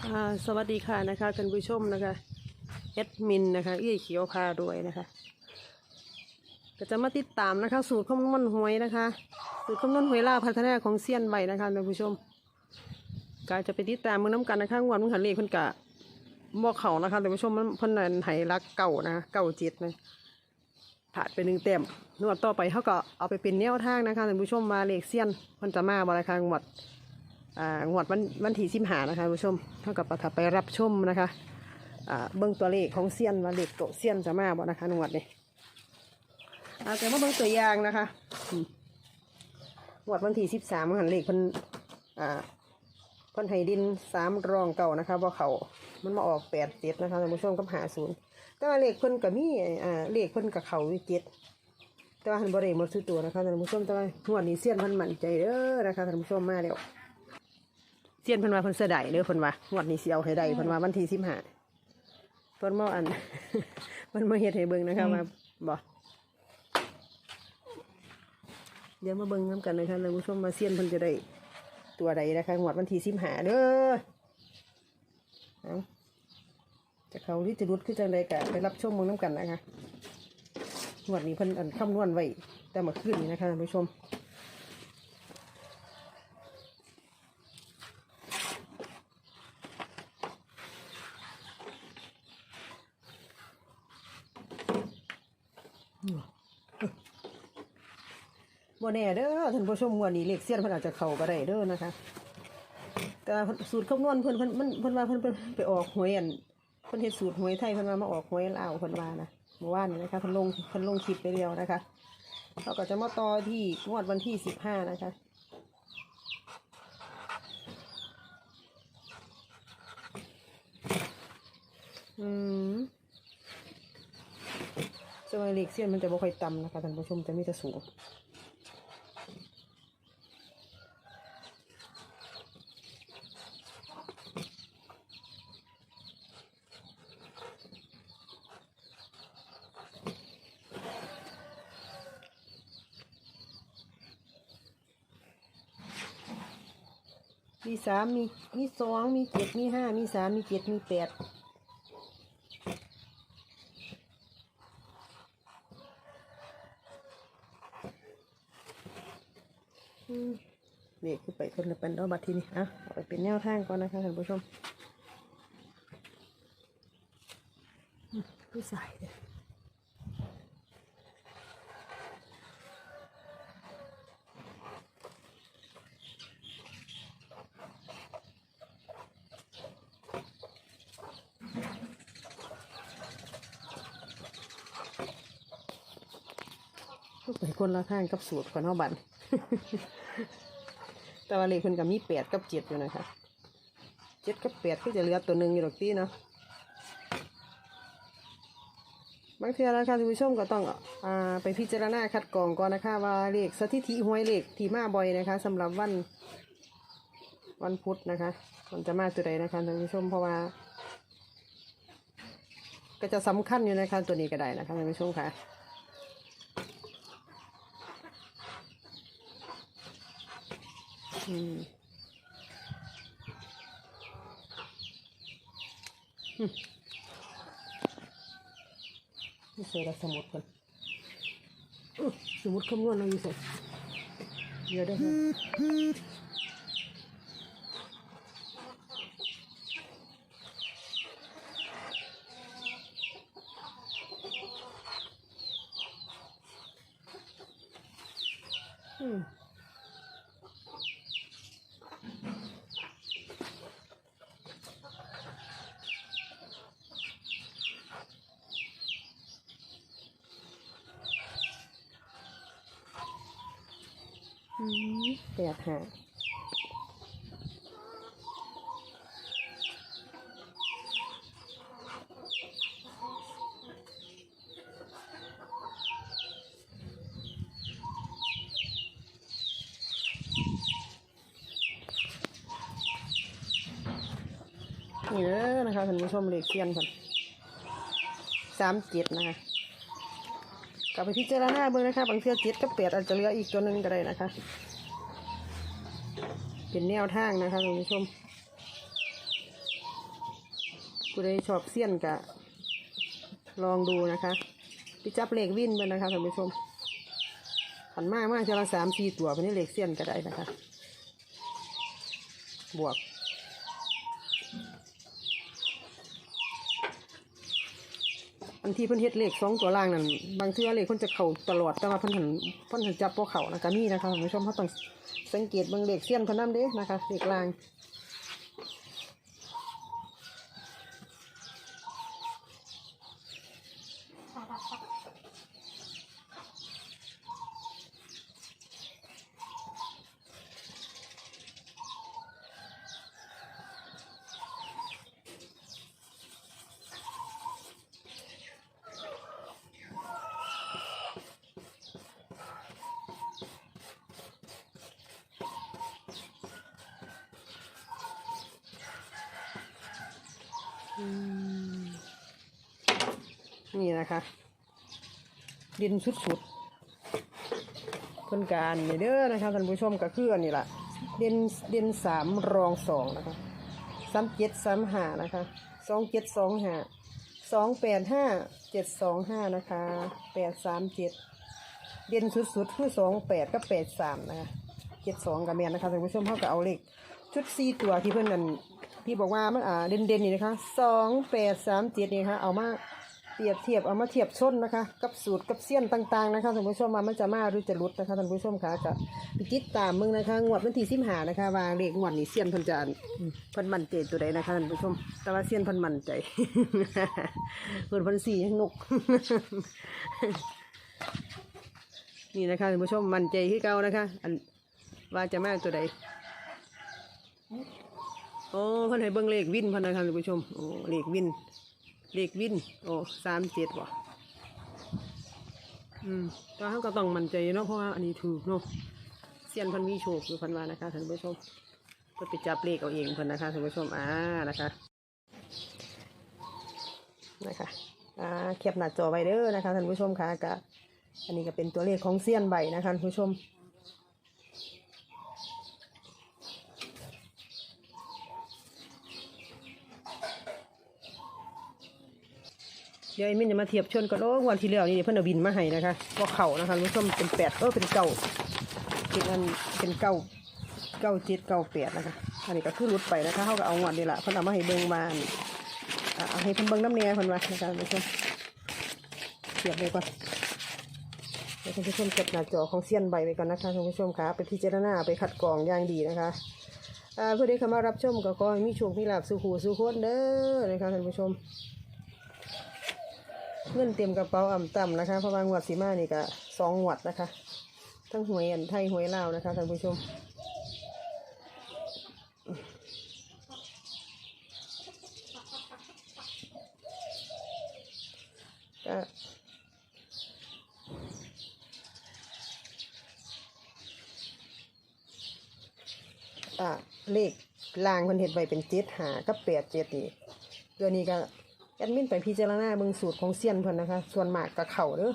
สวัสดีค่ะนะคะท่านผู้ชมนะคะแอดมินนะคะเอี้ยเขียวพาด้วยนะคะก็จะมาติดตามนะคะ สูตรคำนวณหวยนะคะ สูตรคำนวณหวยล่าพัฒนาของเซียนใบนะคะท่านผู้ชมก็จะไปติดตามมือน้ำกันนะคะงวดมึงหันเลขเพิ่นกะบอกเขานะคะท่านผู้ชมมันพิ่นนันไหรักเก่านะคะเก่าจ็ดนะผ่านไปหนึ่งเต็มนวดต่อไปเขาก็เอาไปเป็นแนวทางนะคะท่านผู้ชมมาเลขเซียนเพิ่นจะมาบริการงวด งวดวันวันที่สิบหานะคะคุณผู้ชมเท่ากับประทับไปรับชมนะคะอ่าเบิ้องตัวเลขของเซียนว่าเลขโตเซียนจะมาบ่นะคะงวดนี้เอาแต่ว่าเบิ้องตัวอย่างนะคะงวดวันที่สิบสามหันเลขพิ่นอ่าเพิ่นให้ดินสามรองเก่านะคะว่าเขามันมาออกแปดเจ็ดนะคะท่านผู้ชมกับหาศูนย์แต่ว่าเลขเพิ่นกับมีอ่าเลขเพิ่นกับเขาอยู่เจ็ดแต่ว่าหันบริเวณหมดสุดตัวนะคะท่านผู้ชมแต่ว่างวดนี้เซียนพิ่นมั่นใจเด้อนะคะท่านผู้ชมมาแล้ว เซียนเพิ่นว่าเพิ่นเสยดายเด้อเพิ่นว่างวดนี้สิเอาให้ได้เพิ่นว่าวันที่สิบห้าเพิ่นมาอัน เพิ่นมาเฮ็ดให้เบิ่งนะคะว่าบ่เดี๋ยวมาเบิ่งนํกันเลยค่ะท่านผู้ชมมาเซียนเพิ่นจะได้ตัวใดนะคะงวดวันที่สิบห้าเด้อเอาจะเขาที่จะรุดขึ้นจังใดกะไปรับชมเบิ่งนํกันนะคะงวดนี้เพิ่นอันคำนวณไว้แต่เมื่อคืนนี้นะคะท่านผู้ชม บ่แน่เด้อท่านผู้ชมงวดนี้เลขเสี้ยนเพิ่นอาจจะเข้าก็ได้เด้อนะคะ แต่สูตรคำนวณเพิ่นเพิ่นมันเพิ่นว่าเพิ่นไปออกหวยอันเพิ่นเฮ็ดสูตรหวยไทยเพิ่นว่ามาออกหวยลาวเพิ่นว่านะเมื่อวานนี้นะคะเพิ่นลงเพิ่นลงคลิปไปแล้วนะคะเราก็จะมาต่อที่งวดวันที่สิบห้านะคะอืมสมัยเล็กเสี้ยนมันจะบ่ค่อยต่ำนะคะท่านผู้ชมจะมีแต่สูง มีสามมีมีสองมีเจ็ดมีห้ามีสามมีเจ็ดมีแปดอืมนี่คือไปคนละเป็นดอกบัตรที่นี่อะเอาไปเป็นแนวทางก่อนนะคะท่านผู้ชมอืมผู้ใส่เด้อ ไปคนละทางกับสูตรคนเฮาบันแต่ว่าเลขเพิ่นก็มีแปดกับเจ็ดอยู่นะคะเจ็ดกับแปดคือจะเหลือตัวหนึ่งอยู่หรอกตีเนาะบางทีนะคะท่านผู้ชมก็ต้องอ่าไปพิจารณาคัดกรองก่อนนะคะ ว่าเลขสถิติหวยเลขที่มาบ่อยนะคะสำหรับวันวันพุธนะคะ มันจะมาตัวใดนะคะท่านผู้ชมเพราะว่า ก็จะสำคัญอยู่นะคะตัวนี้ก็ได้นะคะท่านผู้ชมค่ะ อืมอืม นี่ใส่ละสมุดก่อนสมุดคำนวณเราอยู่ใส่เดี๋ยวได้ไหมอืม อืม แปดหานี่เด้อนะคะท่านผู้ชมเลขเทียนค่ะสามเจ็ดนะคะกลับไปพิจารณาเบิ่งนะคะบางเทื่อเจ็ดกับแปดอาจจะเหลืออีกตัวหนึ่งก็ได้นะคะ เป็นแนวทางนะคะท่านผู้ชมผู้ใดชอบเสี้ยนกะ ลองดูนะคะไปจับเลขวินไปนะคะท่านผู้ชมขันมากมากจะละสามสี่ตัวเป็นเลขเสี้ยนก็ได้นะคะ บวกอันที่เพิ่นเฮ็ดเลขสองตัวล่างนั่นบางเทื่อเลขเพิ่นจะเข้าตลอดแต่ว่าเพิ่นหันเพิ่นหันจับบ่เข้านะคะมีนะคะท่านผู้ชมเขาต้อง สังเกตเบิ่งเลขเสี้ยนเพิ่นนำเด้นะคะเลขลาง นี่นะคะ ดินสุดๆเพิ่อนการนี่เด้อนะคะท่านผู้ชมก็คืออันนี้ล่ะเด่นเด่นสามรองสองนะคะสามเจ็ดสามห้านะคะสองเจ็ดสองห้าสองแปดห้าเจ็ดสองห้านะคะแปดสามเจ็ดเด่นสุดๆคือสองแปดกับแปดสามนะคะเจ็ดสองกับแมนนะคะท่านผู้ชมเขาก็เอาเลขชุดสี่ตัวที่เพิ่อนนั่น ที่บอกว่ามันอ่าเด่นๆนี่นะคะสองแปดสามเจ็ดนี่ค่ะเอามาเปรียบเทียบเอามาเทียบชนนะคะ กับสูตรกับเสี้ยนต่างๆนะคะท่านผู้ชมมามันจะมาหรือจะลุดนะคะท่านผู้ชมคะจะพิจิตตามมึงนะคะงวดวันที่สิบหานะคะว่าเลขงวดนี้เสี้ยนเพันจะอืมเพันมันใจตัวใดนะคะท่านผู้ชม แต่ว่าเสี้ยนเพันมันใจเพิ่นพันสี่ยังนกนี่นะคะท่านผู้ชมมันใจที่เก่านะคะ อันว่าจะมาตัวใด โอ้เพิ่นให้เบิ่งเลขวินเพิ่นนะคะท่านผู้ชมโอ้เลขวินเลขวินโอ้สามเจ็ดว่ะอืมแต่เขาก็ต้องมั่นใจเนาะเพราะว่าอันนี้ถูกเนาะเสียนพันมีโชคอยู่พันว่านะคะท่านผู้ชมเพิ่นไปจับเลขเอาเองเพิ่นนะคะท่านผู้ชมอ่านะคะนะคะอ่าแคปหน้าจอไว้เด้อนะคะท่านผู้ชมค่ะก็อันนี้ก็เป็นตัวเลขของเซียนใบนะคะท่านผู้ชม ดี๋ยวไอ้มินจะมาเทียบชนกันโอ้วันที่แล้วนี่เพิ่นเอาบินมาให้นะคะว่าเข่านะคะคุณผู้ชมเป็นแปดเออเป็นเก้าเป็นอันเป็นเก้าเก้าเจ็ดเก้าแปดนะคะ อันนี้ก็คือรุดไปนะคะเขาก็เอางวดนี่แหละเพิ่นเอามาให้เบิ่งมานเอาให้เพิ่นเบิ่งน้ำเนียเพิ่นว่านะคะคุณผู้ชมเทียบเลยก่อนเดี๋ยวคุณผู้ชมเก็บหน้าจอของเซียนใบไปก่อนนะคะคุณผู้ชมคะไปพิจารณาไปคัดกรองอย่างดีนะคะเพื่อที่เข้ามารับชมก็ขอให้มีโชคมีลาภสู่หูสู่คนเด้อนะคะท่านผู้ชม เงินเต็มกระเป๋าอ่ำต่ำนะคะ เพราะว่างวดสีมานี่ก็สองงวดนะคะ ทั้งหวยอันไทยหวยลาวนะคะท่านผู้ชมก็อ่าเลขลางคนเห็ดไว้เป็นเจ็ดหากับแปดเจ็ดนี่ตัวนี้ก็ แอดมินไปพิจารณาเบิ่งสูตรของเซียนเพิ่นนะคะ ส่วนมากกับเข่าเด้อ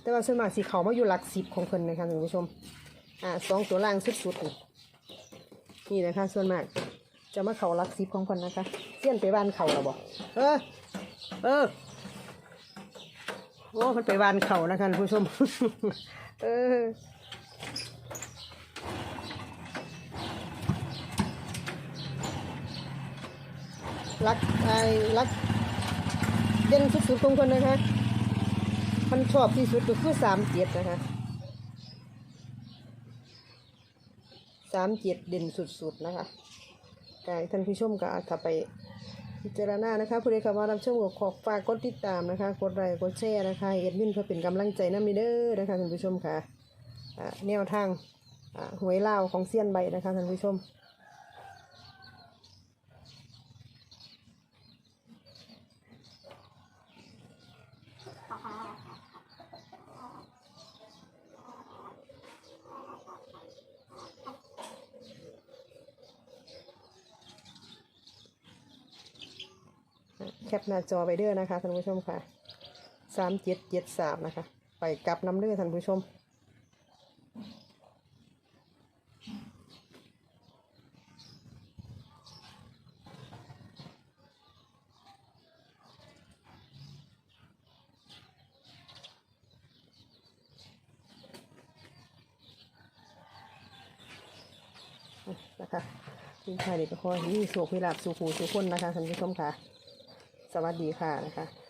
แต่ว่าส่วนมากสีเขามาอยู่หลักสิบของเพิ่นนะคะท่านผู้ชมอ่าสองตัวล่างสุดๆนี่นี่นะคะ ส่วนมากจะมาเขาหลักสิบของเพิ่นนะคะเซียนไปบ้านเข่าแล้วบอกเออเออโอ้มันไปวานเข่านะคะท่านผู้ชมเออรักไอ้รัก เด่นสุดๆของคนนะคะมันชอบที่สุดก็คือสามเจ็ดนะคะสามเจ็ดเด่นสุดๆนะคะกายท่านผู้ชมก็อาจจะไปพิจารณานะคะผู้ใดเข้ามารับชมก็ขอฝากกดติดตามนะคะ กดไลค์กดแชร์นะคะเอ็ดมินเพื่อเป็นกำลังใจน้ำมีเด้อนะคะท่านผู้ชมค่ะแนวทางหวยเล่าของเซียนใบนะคะท่านผู้ชม แคปหน้าจอไปเด้อนะคะท่านผู้ชมค่ะสามเจ็ดเจ็ดสามนะคะ ไปกลับน้ำเลือท่านผู้ชมนะคะที่ไทยเด็กก็คอยนี่สุขพิลาบสุขูสุขคนนะคะท่านผู้ชมค่ะ สวัสดีค่ะนะคะ